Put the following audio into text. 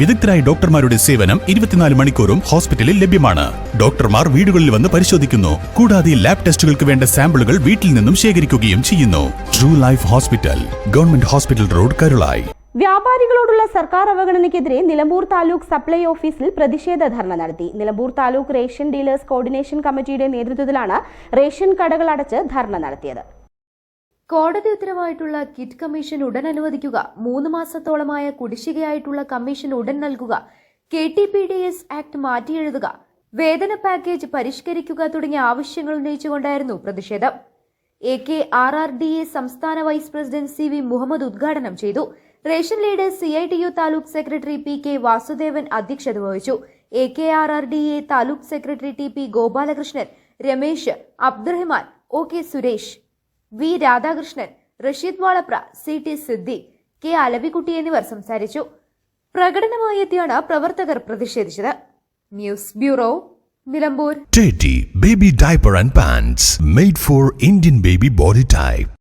വിദഗ്ധരായ ഡോക്ടർമാരുടെ സേവനം ഇരുപത്തിനാല് മണിക്കൂറും ഹോസ്പിറ്റലിൽ ലഭ്യമാണ്. ഡോക്ടർമാർ വീടുകളിൽ വന്ന് പരിശോധിക്കുന്നു. കൂടാതെ ലാബ് ടെസ്റ്റുകൾക്ക് വേണ്ട സാമ്പിളുകൾ വീട്ടിൽ നിന്നും ശേഖരിക്കുകയും ചെയ്യുന്നു. True life hospital government hospital road Karulai വ്യാപാരികളോടുള്ള സർക്കാർ അവഗണനയ്ക്കെതിരെ നിലമ്പൂർ താലൂക്ക് സപ്ലൈ ഓഫീസിൽ പ്രതിഷേധ ധർണ നടത്തി. Nilambur taluk ration dealers coordination കമ്മിറ്റിയുടെ നേതൃത്വത്തിലാണ് റേഷൻ കടകൾ അടച്ച് ധർണ നടത്തിയത്. കോടതി ഉത്തരവായിട്ടുള്ള കിറ്റ് കമ്മീഷൻ ഉടൻ അനുവദിക്കുക. മൂന്ന് മാസത്തോളമായ കുടിശ്ശികയായിട്ടുള്ള കമ്മീഷൻ ഉടൻ നൽകുക. K T P D S act മാറ്റിയെഴുതുക വേതന പാക്കേജ് പരിഷ്കരിക്കുക തുടങ്ങിയ ആവശ്യങ്ങൾ ഉന്നയിച്ചുകൊണ്ടായിരുന്നു പ്രതിഷേധം. A K R R D A സംസ്ഥാന vice president C V Muhammad ഉദ്ഘാടനം ചെയ്തു. Ration leader C I T U taluk secretary P K Vasudevan അധ്യക്ഷത വഹിച്ചു. A K R R D A taluk secretary T P Gopalakrishnan Ramesh Abdurahman O K Suresh. V Radhakrishnan Rasheed Valapra C T Siddique K Alavikutty എന്നിവർ സംസാരിച്ചു. പ്രകടനമായി എത്തിയാണ് പ്രവർത്തകർ പ്രതിഷേധിച്ചത്. News bureau Nilambur. Baby diaper and pants made for Indian baby body type.